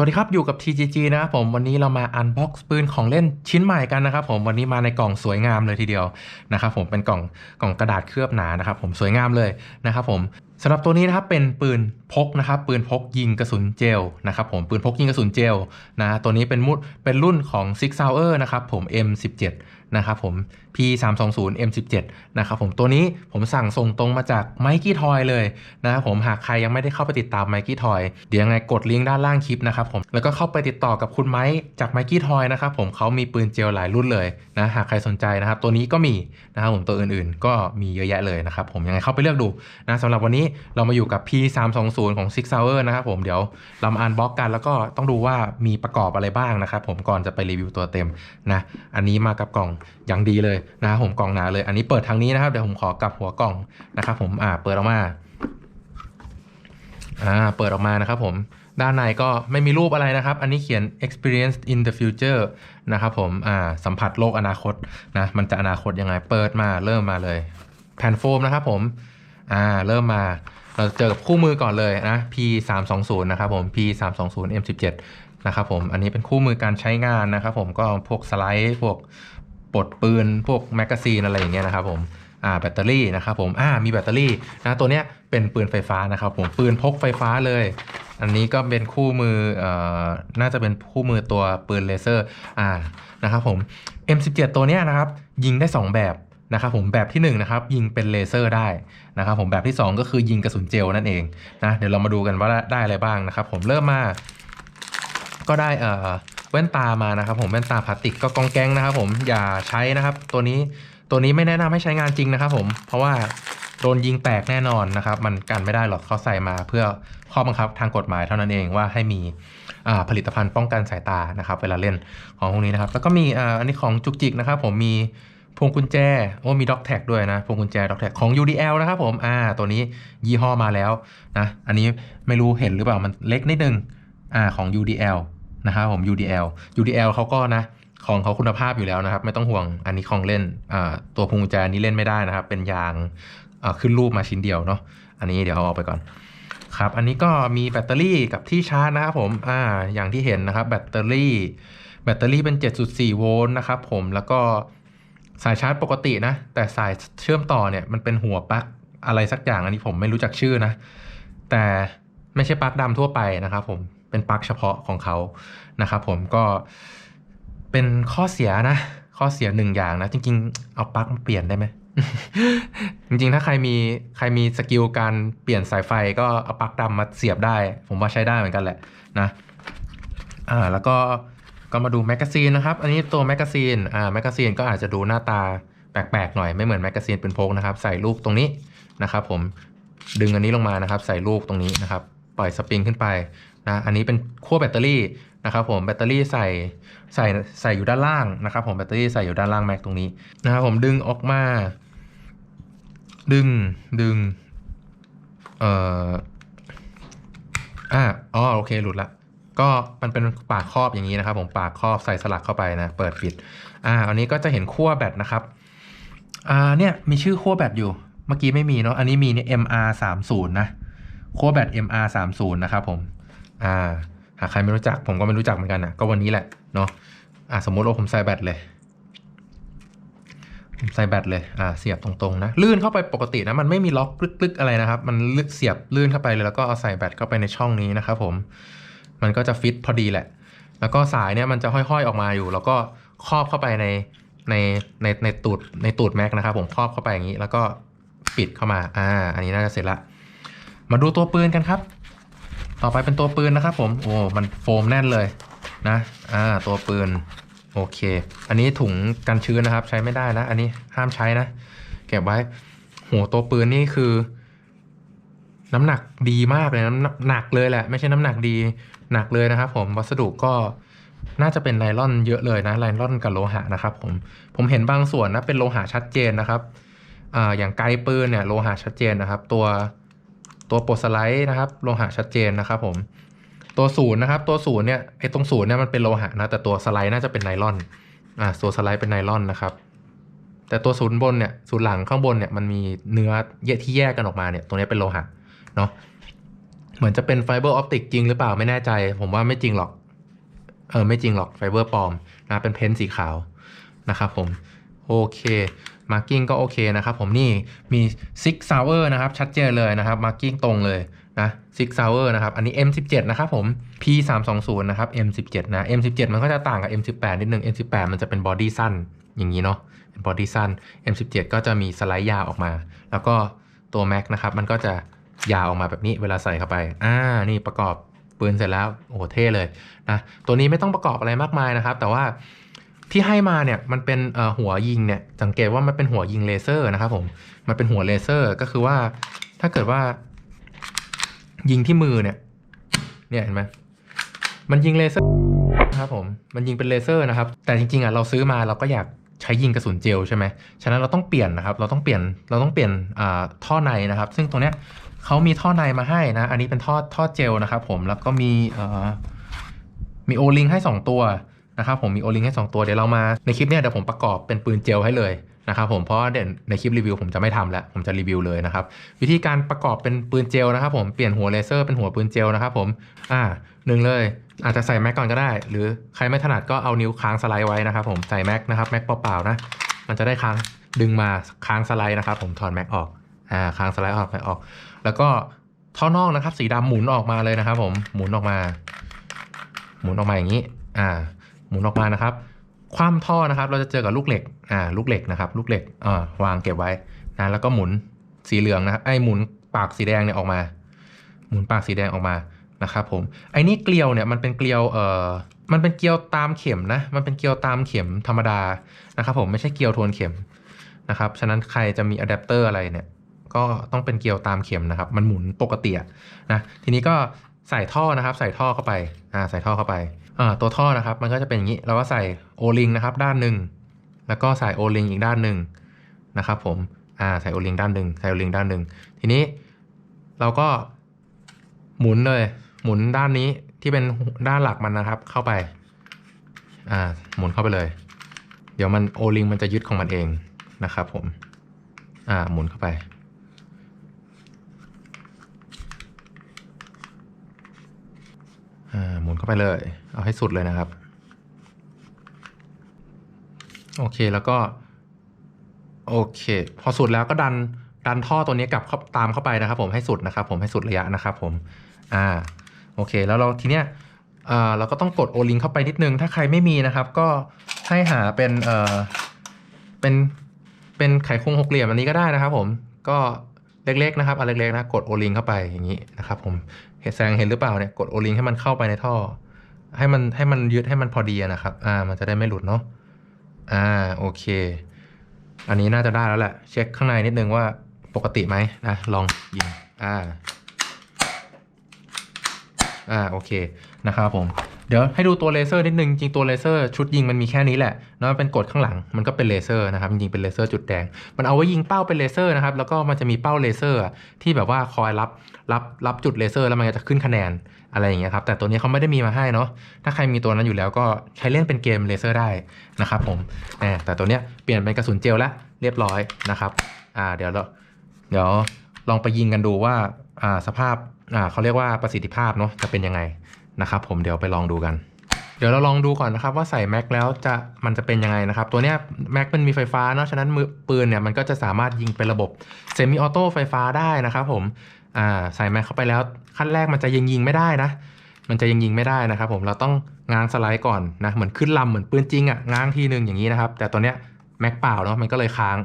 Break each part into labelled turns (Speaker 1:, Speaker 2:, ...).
Speaker 1: วัสดีครับ อยู่กับ TGG นะครับผมวันนี้เรามาอันบ็อกซ์ปืนของเล่นชิ้นใหม่กันนะครับผมวันนี้มาในกล่องสวยงามเลยทีเดียวนะครับผมเป็นกล่องกล่องกระดาษเคลือบหนานะครับผมสวยงามเลยนะครับผมสำหรับตัวนี้นะครับเป็นปืนพกนะครับปืนพกยิงกระสุนเจลนะครับผมปืนพกยิงกระสุนเจลนะตัวนี้เป็นมุดเป็นรุ่นของ Six Sauer นะครับผม M17 นะครับผม P320 M17 นะครับผมตัวนี้ผมสั่งส่งตรงมาจาก Mikey Toy เลยนะครับผมหากใครยังไม่ได้เข้าไปติดตาม Mikey Toy เดี๋ยวยังไงกดลิงก์ด้านล่างคลิปนะครับผมแล้วก็เข้าไปติดต่อกับคุณไมค์จาก Mikey Toy นะครับผมเขามีปืนเจลหลายรุ่นเลยนะหากใครสนใจนะครับตัวนี้ก็มีนะครับผมตัวอื่นๆ ก็มีเยอะแยะเลยนะครับผมยังไงเข้าไปเลือกดูนะสำหรับวันนี้เรามาอยู่กับ P320 ของ Six Hour นะครับผมเดี๋ยวเรามาอ่านบล็อกกันแล้วก็ต้องดูว่ามีประกอบอะไรบ้างนะครับผมก่อนจะไปรีวิวตัวเต็มนะอันนี้มากับกล่องอย่างดีเลยนะครับผมกล่องหนาเลย อันนี้เปิดทางนี้นะครับ เดี๋ยวผมขอกลับหัวกล่องนะครับ ผมอ่าเปิดออกมาอ่าเปิดออกมานะครับผมด้านในก็ไม่มีรูปอะไรนะครับ อันนี้เขียน experience in the future นะครับผมอ่าสัมผัสโลกอนาคตนะ มันจะอนาคตยังไง เปิดมาเริ่มมาเลย แผ่นโฟมนะครับผมอ่าเริ่มมา เราเจอกับคู่มือก่อนเลยนะ P 3 2 0นะครับผม P 3 2 0 M 1 7นะครับผม อันนี้เป็นคู่มือการใช้งานนะครับผม ก็พวกสไลด์ พวก ปลดปืนพวกแมกกาซีนอะไรอย่างเงี้ยนะครับผมอ่าแบตเตอรี่นะครับผมอ่ามีแบตเตอรี่นะตัวเนี้ยเป็นปืนไฟฟ้านะครับผมปืนพกไฟฟ้าเลย อันนี้ก็เป็นคู่มือเอ่อน่าจะเป็นคู่มือตัวปืนเลเซอร์อ่านะครับผม M17 ตัวเนี้ยนะครับยิงได้ 2 แบบนะครับผมแบบที่1นะครับยิงเป็นเลเซอร์ได้นะครับผมแบบที่ 2 ก็คือยิงกระสุนเจลนั่นเองนะเดี๋ยวเรามาดูกันว่าได้อะไรบ้างนะครับผมเริ่มมาก็ได้เอ่อ แว่นตามานะครับผมแว่นตาพลาสติกก็กองแกงนะครับผมอย่าใช้นะครับ ตัวนี้ตัวนี้ไม่แนะนำให้ใช้งานจริงนะครับ ผมเพราะว่าโดนยิงแตกแน่นอนนะครับ มันกันไม่ได้หรอกเขาใส่มาเพื่อข้อบังคับทางกฎหมายเท่านั้นเองว่าให้มีผลิตภัณฑ์ป้องกันสายตานะครับ เวลาเล่นของพวกนี้นะครับ แล้วก็มีอันนี้ของจุกจิกนะครับ ผมมีพวงกุญแจโอ้มีด็อกแท็กด้วยนะพวงกุญแจด็อกแท็กของ UDL นะครับผมอ่าตัวนี้ยี่ห้อมาแล้วนะอันนี้ไม่รู้เห็นหรือเปล่ามันเล็กนิดนึงอ่าของ UDL นะครับผม UDL UDL เขาก็นะของเขาคุณภาพอยู่แล้วนะครับ ไม่ต้องห่วงอันนี้ของเล่นตัวพวงกุญแจนี้เล่นไม่ได้นะครับ เป็นยางขึ้นรูปมาชิ้นเดียวเนาะอันนี้เดี๋ยวเอาออกไปก่อนครับอันนี้ก็มีแบตเตอรี่กับที่ชาร์จนะครับผมอ่าอย่างที่เห็นนะครับ แบตเตอรี่แบตเตอรี่เป็น 7.4 โวลต์นะครับผมแล้วก็สายชาร์จปกตินะ แต่สายเชื่อมต่อเนี่ยมันเป็นหัวปลั๊กอะไรสักอย่างอันนี้ผมไม่รู้จักชื่อนะ แต่ไม่ใช่ปลั๊กดำทั่วไปนะครับผม เป็นปลั๊กเฉพาะของเขานะครับผมก็เป็นข้อเสียนะ ข้อเสียหนึ่งอย่างนะ จริง ๆ เอาปลั๊กมาเปลี่ยนได้ไหมจริงๆ ถ้าใครมีใครมีสกิลการเปลี่ยนสายไฟก็เอาปลั๊กดำมาเสียบได้ ผมว่าใช้ได้เหมือนกันแหละนะอ่าแล้วก็ก็มาดูแมกกาซีนนะครับ อันนี้ตัวแมกกาซีนอ่าแมกกาซีนก็อาจจะดูหน้าตาแปลกๆหน่อยไม่เหมือนแมกกาซีนเป็นพกนะครับ ใส่ลูกตรงนี้นะครับผมดึงอันนี้ลงมานะครับ ใส่ลูกตรงนี้นะครับ ปล่อยสปริงขึ้นไป นะอันนี้เป็นขั้วแบตเตอรี่นะครับผมแบตเตอรี่ใส่ใส่ใส่อยู่ด้านล่างนะครับผมแบตเตอรี่ใส่อยู่ด้านล่างแม็กตรงนี้นะครับผมดึงออกมา ดึงดึงเอ่ออ่าอ๋อโอเคหลุดละก็มันเป็นปากครอบอย่างนี้นะครับ ผมปากครอบใส่สลักเข้าไปนะเปิดปิดอ่าอันนี้ก็จะเห็นขั้วแบตนะครับอ่าเนี่ยมีชื่อขั้วแบตอยู่เมื่อกี้ไม่มีเนาะอันนี้มีเนี่ย MR 3 0นะขั้วแบต MR 3 0นะครับผม อ่าหากใครไม่รู้จักผมก็ไม่รู้จักเหมือนกันนะก็วันนี้แหละเนาะอ่าสมมติว่าผมใส่แบตเลย ผมใส่แบตเลยอ่าเสียบตรงๆนะลื่นเข้าไปปกตินะมันไม่มีล็อกกลึกๆอะไรนะครับ มันลึกเสียบลื่นเข้าไปเลยแล้วก็เอาใส่แบตเข้าไปในช่องนี้นะครับผมมันก็จะฟิตพอดีแหละ แล้วก็สายเนี่ยมันจะห้อยๆออกมาอยู่ แล้วก็ครอบเข้าไปในในในในตูดในตูดแม็กนะครับผมครอบเข้าไปอย่างนี้ แล้วก็ปิดเข้ามาอ่าอันนี้น่าจะเสร็จละมาดูตัวปืนกันครับ ต่อไปเป็นตัวปืนนะครับผมโอ้มันโฟมแน่นเลยนะอ่าตัวปืนโอเค อันนี้ถุงกันชื้นนะครับ ใช้ไม่ได้นะ อันนี้ห้ามใช้นะ เก็บไว้โหตัวปืนนี่คือ น้ำหนักดีมากเลยน้ำหนักเลยแหละ ไม่ใช่น้ำหนักดีหนักเลยนะครับ ผมวัสดุก็น่าจะเป็นไนล่อนเยอะเลยนะไนล่อนกับโลหะนะครับผมผมเห็นบางส่วนนะเป็นโลหะชัดเจนนะครับอ่าอย่างไกลปืนเนี่ยโลหะชัดเจนนะครับ ตัว ตัวโปรสไลด์นะครับโลหะชัดเจนนะครับผมตัวศูนย์นะครับ ตัวศูนย์เนี่ยไอ้ตรงศูนย์เนี่ยมันเป็นโลหะนะแต่ตัวสไลด์น่าจะเป็นไนลอนอ่าตัวสไลด์เป็นไนลอนนะครับ แต่ตัวศูนย์บนเนี่ยศูนย์หลังข้างบนเนี่ยมันมีเนื้อแยกที่แยกกันออกมาเนี่ยตรงนี้เป็นโลหะเนาะเหมือนจะเป็นไฟเบอร์ออปติกจริงหรือเปล่าไม่แน่ใจ ผมว่าไม่จริงหรอกเออไม่จริงหรอกไฟเบอร์ปลอมนะเป็นเพ้นท์สีขาวนะครับผมโอเค มาร์กิ้งก็โอเคนะครับผมนี่มีซิกซาวเวอร์นะครับชัดเจนเลยนะครับมาร์กิ้งตรงเลยนะซิกซาวเวอร์นะครับอันนี้ M17 นะครับผม P320 นะครับ M17 นะ M17 มันก็จะต่างกับ M18 นิดนึง M18 มันจะเป็นบอดี้สั้นอย่างนี้เนาะเป็นบอดี้สั้น M17 ก็จะมีสไลด์ยาวออกมา แล้วก็ตัว Mac นะครับมันก็จะยาวออกมาแบบนี้เวลาใส่เข้าไป อ่า นี่ประกอบปืนเสร็จแล้ว โอ้โหเท่เลยนะ ตัวนี้ไม่ต้องประกอบอะไรมากมายนะครับ แต่ว่า ที่ให้มาเนี่ยมันเป็นหัวยิงเนี่ยสังเกตว่ามันเป็นหัวยิงเลเซอร์นะครับผมมันเป็นหัวเลเซอร์ก็คือว่าถ้าเกิดว่า ยิงที่มือเนี่ย เนี่ยเห็นไหมมันยิงเลเซอร์นะครับผมมันยิงเป็นเลเซอร์นะครับ แต่จริงๆอะเราซื้อมาเราก็อยากใช้ยิงกระสุนเจลใช่ไหมฉะนั้นเราต้องเปลี่ยนนะครับ เราต้องเปลี่ยนเราต้องเปลี่ยนท่อในนะครับ ซึ่งตรงเนี้ยเขามีท่อในมาให้นะ อันนี้เป็นท่อท่อเจลนะครับผมแล้วก็มีมีโอลิงให้ 2 ตัว นะครับผมมีโอลิงให้2ตัวเดี๋ยวเรามาในคลิปเนี้ยเดี๋ยวผมประกอบเป็นปืนเจลให้เลยนะครับผมเพราะเด่นในคลิปรีวิวผมจะไม่ทำแล้วผมจะรีวิวเลยนะครับวิธีการประกอบเป็นปืนเจลนะครับผมเปลี่ยนหัวเลเซอร์เป็นหัวปืนเจลนะครับผมอ่าหนึ่งเลย อาจจะใส่แม็กก่อนก็ได้ หรือใครไม่ถนัดก็เอานิ้วค้างสไลด์ไว้นะครับผมใส่แม็กนะครับแม็กเปล่าๆนะมันจะได้ค้างดึงมาค้างสไลด์นะครับผมถอดแม็กออกอ่าค้างสไลด์ออกไปออก แล้วก็ท่อนอกนะครับ สีดำหมุนออกมาเลยนะครับผมหมุนออกมา หมุนออกมาอย่างนี้อ่า หมุนออกมานะครับ คว่ำท่อนะครับ เราจะเจอกับลูกเหล็กอ่าลูกเหล็กนะครับ ลูกเหล็กอ่าวางเก็บไว้นะแล้วก็หมุนสีเหลืองนะครับไอ้หมุนปากสีแดงเนี่ยออกมา หมุนปากสีแดงออกมานะครับผมไอ้นี่เกลียวเนี่ยมันเป็นเกลียวเอ่อมันเป็นเกลียวตามเข็มนะมันเป็นเกลียวตามเข็มธรรมดานะครับ ผมไม่ใช่เกลียวทวนเข็มนะครับฉะนั้นใครจะมีอะแดปเตอร์อะไรเนี่ยก็ต้องเป็นเกลียวตามเข็มนะครับ มันหมุนปกติอะนะทีนี้ก็ใส่ท่อนะครับ ใส่ท่อเข้าไปอ่าใส่ท่อเข้าไป ตัวท่อนะครับมันก็จะเป็นอย่างนี้เราก็ใส่โอลิงนะครับด้านหนึ่งแล้วก็ใส่โอลิงอีกด้านหนึ่งนะครับผมอ่าใส่โอลิงด้านหนึ่งใส่โอลิงด้านหนึ่งทีนี้เราก็หมุนเลย หมุนด้านนี้ที่เป็นด้านหลักมันนะครับ เข้าไปอ่าหมุนเข้าไปเลย เดี๋ยวมันโอลิงมันจะยึดของมันเองนะครับผมอ่าหมุนเข้าไป อ่าหมุนเข้าไปเลย เอาให้สุดเลยนะครับ โอเคแล้วก็ โอเค พอสุดแล้วก็ดันดันท่อตัวนี้กลับเข้าตามเข้าไปนะครับ ผมให้สุดนะครับ ผมให้สุดระยะนะครับ ผม อ่า โอเค แล้วเราทีเนี้ยอ่าเราก็ต้องกดโอลิงเข้าไปนิดนึง ถ้าใครไม่มีนะครับ ก็ให้หาเป็นเอ่อเป็นเป็นไขควงหกเหลี่ยมอันนี้ก็ได้นะครับ ผมก็เล็กๆนะครับอันเล็กๆนะกดโอลิงเข้าไปอย่างนี้นะครับ ผม เห็นแสงเห็นหรือเปล่าเนี่ยกดโอลิงให้มันเข้าไปในท่อ ให้มันให้มันยึดให้มันพอดีนะครับ อ่า มันจะได้ไม่หลุดเนาะอ่าโอเค อันนี้น่าจะได้แล้วแหละ เช็คข้างในนิดนึงว่าปกติไหมนะลองยิงอ่าอ่าโอเคนะครับผม เดี๋ยวให้ดูตัวเลเซอร์นิดนึง จริงตัวเลเซอร์ชุดยิงมันมีแค่นี้แหละแล้วมันเป็นกดข้างหลังมันก็เป็นเลเซอร์นะครับจริงๆเป็นเลเซอร์จุดแดง มันเอาไว้ยิงเป้าเป็นเลเซอร์นะครับแล้วก็มันจะมีเป้าเลเซอร์ที่แบบว่าคอยรับรับรับจุดเลเซอร์แล้วมันก็จะขึ้นคะแนนอะไรอย่างเงี้ยครับแต่ตัวนี้เขาไม่ได้มีมาให้เนาะถ้าใครมีตัวนั้นอยู่แล้วก็ใช้เล่นเป็นเกมเลเซอร์ได้นะครับผมแหมแต่ตัวเนี้ยเปลี่ยนเป็นกระสุนเจลแล้วเรียบร้อยนะครับอ่าเดี๋ยวเราเดี๋ยวลองไปยิงกันดูว่าอ่าสภาพอ่าเขาเรียกว่าประสิทธิภาพเนาะจะเป็นยังไง นะครับผมเดี๋ยวไปลองดูกัน เดี๋ยวเราลองดูก่อนนะครับว่าใส่แม็กแล้วจะมันจะเป็นยังไงนะครับ ตัวเนี้ยแม็กมันมีไฟฟ้าเนาะฉะนั้นมือปืนเนี่ยมันก็จะสามารถยิงเป็นระบบเซมิออโต้ไฟฟ้าได้นะครับผมอ่าใส่แม็กเข้าไปแล้วขั้นแรกมันจะยิงยิงไม่ได้นะมันจะยิงยิงไม่ได้นะครับผมเราต้องง้างสไลด์ก่อนนะเหมือนขึ้นลำเหมือนปืนจริงอะ่ะง้างทีนึงอย่างนี้นะครับ แต่ตัวเนี้ยแม็กเปล่าเนาะมันก็เลยค้าง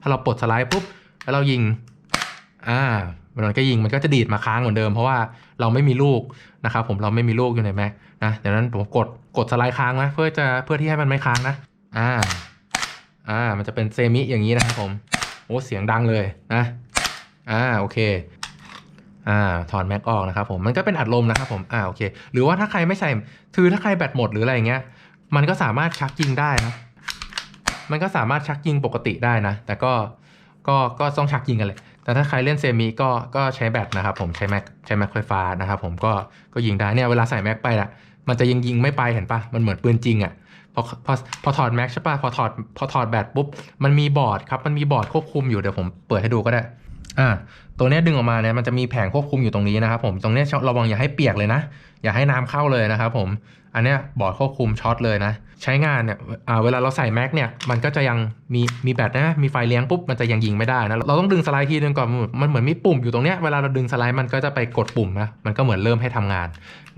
Speaker 1: ถ้าเราปลดสไลด์ปุ๊บแล้วเรายิงอ่า มันก็ยิงมันก็จะดีดมาค้างเหมือนเดิม เพราะว่าเราไม่มีลูกนะครับผมเราไม่มีลูกอยู่ในแม็กนะดังนั้นผมกดกดสไลด์ค้างนะเพื่อจะเพื่อที่ให้มันไม่ค้างนะอ่าอ่ามันจะเป็นเซมิอย่างนี้นะครับผมโอ้เสียงดังเลยนะอ่าโอเคอ่าถอนแม็กออกนะครับผมมันก็เป็นอัดลมนะครับผมอ่าโอเคหรือว่าถ้าใครไม่ใส่คือถ้าใครแบตหมดหรืออะไรอย่างเงี้ยมันก็สามารถชักยิงได้นะมันก็สามารถชักยิงปกติได้นะ แต่ก็ก็ก็ต้องชักยิงกันเลย แต่ถ้าใครเล่นเซมิก็ก็ใช้แบตนะครับผมใช้แม็กใช้แม็กไฟฟ้านะครับผมก็ก็ยิงได้เนี่ยเวลาใส่แม็กไปอะมันจะยิงยิงไม่ไปเห็นปะมันเหมือนปืนจริงอะพอพอพอถอดแม็กใช่ปะพอถอดพอถอดแบตปุ๊บมันมีบอร์ดครับมันมีบอร์ดควบคุมอยู่เดี๋ยวผมเปิดให้ดูก็ได้อ่าตัวเนี้ยดึงออกมาเนี่ยมันจะมีแผงควบคุมอยู่ตรงนี้นะครับผมตรงเนี้ยระวังอย่าให้เปียกเลยนะ อย่าให้น้ำเข้าเลยนะครับผม อันเนี้ยบอร์ดควบคุมช็อตเลยนะ ใช้งานเนี่ยอ่าเวลาเราใส่แม็กเนี่ยมันก็จะยังมีมีแบตนะมีไฟเลี้ยงปุ๊บมันจะยังยิงไม่ได้นะเราต้องดึงสไลด์ทีนึงก่อนมันเหมือนมีปุ่มอยู่ตรงเนี้ยเวลาเราดึงสไลด์มันก็จะไปกดปุ่มนะมันก็เหมือนเริ่มให้ทำงาน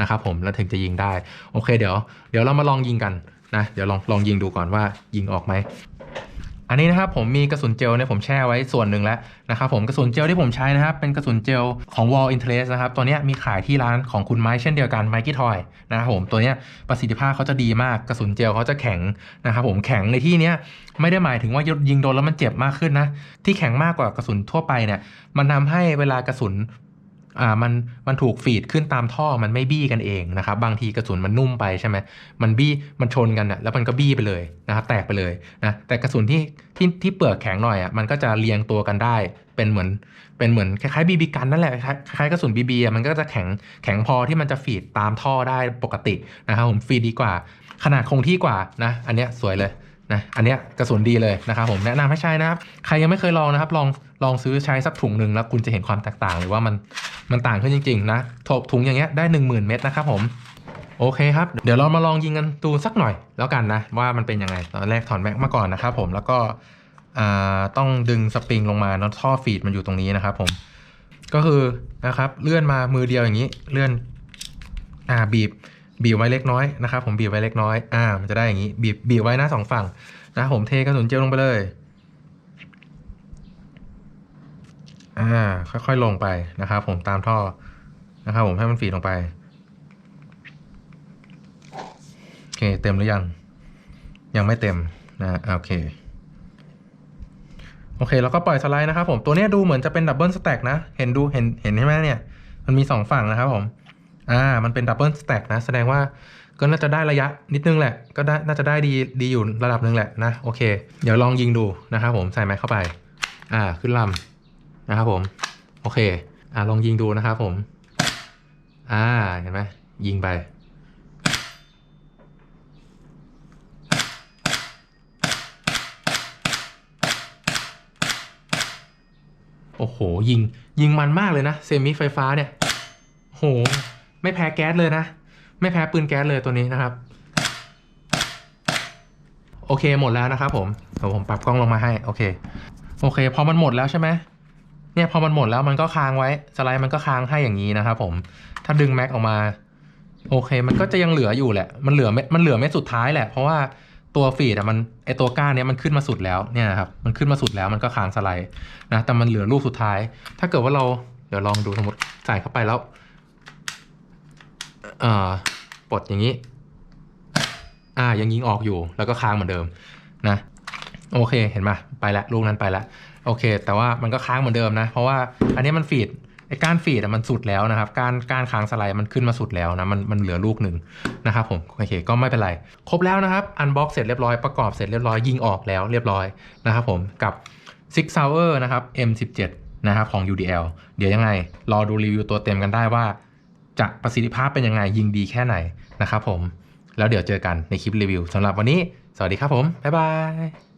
Speaker 1: นะครับผมแล้วถึงจะยิงได้โอเคเดี๋ยว เดี๋ยวเรามาลองยิงกันนะเดี๋ยวลองลองยิงดูก่อนว่ายิงออกไหม อันนี้นะครับผมมีกระสุนเจลเนี่ยผมแช่ไว้ส่วนหนึ่งแล้วนะครับผมกระสุนเจลที่ผมใช้นะครับเป็นกระสุนเจลของ Wall Interest นะครับตัวนี้มีขายที่ร้านของคุณไม้เช่นเดียวกันไมกี้ทอยนะครับผมตัวนี้ประสิทธิภาพเขาจะดีมากกระสุนเจลเขาจะแข็งนะครับผมแข็งในที่นี้ไม่ได้หมายถึงว่ายิงโดนแล้วมันเจ็บมากขึ้นนะที่แข็งมากกว่ากระสุนทั่วไปเนี่ยมันทำให้เวลากระสุน อ่ามันมันถูกฟีดขึ้นตามท่อมันไม่บี้กันเองนะครับบางทีกระสุนมันนุ่มไปใช่ไหมมันบี้มันชนกันอะแล้วมันก็บี้ไปเลยนะครับแตกไปเลยนะแต่กระสุนที่ที่ที่เปลือกแข็งหน่อยอะมันก็จะเรียงตัวกันได้เป็นเหมือนเป็นเหมือนคล้ายๆบีบีกันนั่นแหละคล้ายๆกระสุนบีบีอะมันก็จะแข็งแข็งพอที่มันจะฟีดตามท่อได้ปกตินะครับผมฟีดดีกว่า ขนาดคงที่กว่านะอันเนี้ยสวยเลย นะอันเนี้ยกระสุนดีเลยนะครับผมแนะนำให้ใช้นะครับ ใครยังไม่เคยลองนะครับ ลองลองซื้อใช้สักถุงหนึ่งแล้วคุณจะเห็นความแตกต่างเลยว่ามันมันต่างขึ้นจริงๆนะถบถุงอย่างเงี้ยได้ 1 0,000 เม็ดนะครับผมโอเคครับ เดี๋ยวเรามาลองยิงกันดูสักหน่อยแล้วกันนะ ว่ามันเป็นยังไง ตอนแรกถอนแม็กมาก่อนนะครับผมแล้วก็ต้องดึงสปริงลงมาเนาะท่อฟีดมันอยู่ตรงนี้นะครับผมก็คือนะครับเลื่อนมามือเดียวอย่างนี้ เลื่อนอ่าบีบ บีบไว้เล็กน้อยนะครับผมบีบไว้เล็กน้อยอ่ามันจะได้อย่างนี้บีบบีบไว้หน้าสองฝั่งนะผมเทกระสุนเจลลงไปเลยอ่าค่อยๆลงไปนะครับผมตามท่อนะครับผมให้มันฝีลงไปโอเคเต็มหรือยัง ยังไม่เต็มนะโอเคโอเคแล้วก็ปล่อยสไลด์นะครับผมตัวเนี้ยดูเหมือนจะเป็นดับเบิลสแต็กนะ เห็นดูเห็นเห็นใช่ไหมเนี่ย มันมีสองฝั่งนะครับผม อ่า มันเป็นดับเบิลสแต็กนะ แสดงว่าก็น่าจะได้ระยะนิดนึงแหละ ก็ได้น่าจะได้ดีดีอยู่ระดับหนึ่งแหละนะ โอเค เดี๋ยวลองยิงดูนะครับผมใส่ไม้เข้าไป อ่า ขึ้นลำนะครับผม โอเค อ่าลองยิงดูนะครับผม อ่า เห็นไหมยิงไป โอ้โห ยิงยิงมันมากเลยนะ เซมิไฟฟ้าเนี่ยโห ไม่แพ้แก๊สเลยนะ ไม่แพ้ปืนแก๊สเลยตัวนี้นะครับ โอเคหมดแล้วนะครับผมเดี๋ยวผมปรับกล้องลงมาให้โอเค โอเคพอมันหมดแล้วใช่ไหมเนี่ยพอมันหมดแล้วมันก็ค้างไว้สไลด์มันก็ค้างให้อย่างนี้นะครับผมถ้าดึงแม็กออกมาโอเค มันก็จะยังเหลืออยู่แหละ มันเหลือเม็ดมันเหลือเม็ดสุดท้ายแหละ เพราะว่าตัวฟีดอะมันไอตัวก้านเนี้ยมันขึ้นมาสุดแล้วเนี่ยครับ มันขึ้นมาสุดแล้วมันก็ค้างสไลด์นะ แต่มันเหลือลูกสุดท้าย ถ้าเกิดว่าเราเดี๋ยวลองดูสมมติใส่เข้าไปแล้ว ปลดอย่างนี้ อ่ายังยิงออกอยู่แล้วก็ค้างเหมือนเดิมนะโอเคเห็นไหมไปล้วลูกนั้นไปล้วโอเค แต่ว่ามันก็ค้างเหมือนเดิมนะ เพราะว่าอันนี้มันฟีดไอ้ก้านฟีดมันสุดแล้วนะครับการการค้างสไลด์มันขึ้นมาสุดแล้วนะมันมันเหลือลูกหนึ่งนะครับผมโอเคก็ไม่เป็นไร ครบแล้วนะครับอันบ็อกเสร็จเรียบร้อยประกอบเสร็จเรียบร้อยยิงออกแล้วเรียบร้อยนะครับผมกับ Six Hour นะครับ M17 นะครับของ UDL เดี๋ยวยังไง รอดูรีวิวตัวเต็มกันได้ว่า จะประสิทธิภาพเป็นยังไงยิงดีแค่ไหนนะครับผม แล้วเดี๋ยวเจอกันในคลิปรีวิวสำหรับวันนี้ สวัสดีครับผม บ๊ายบาย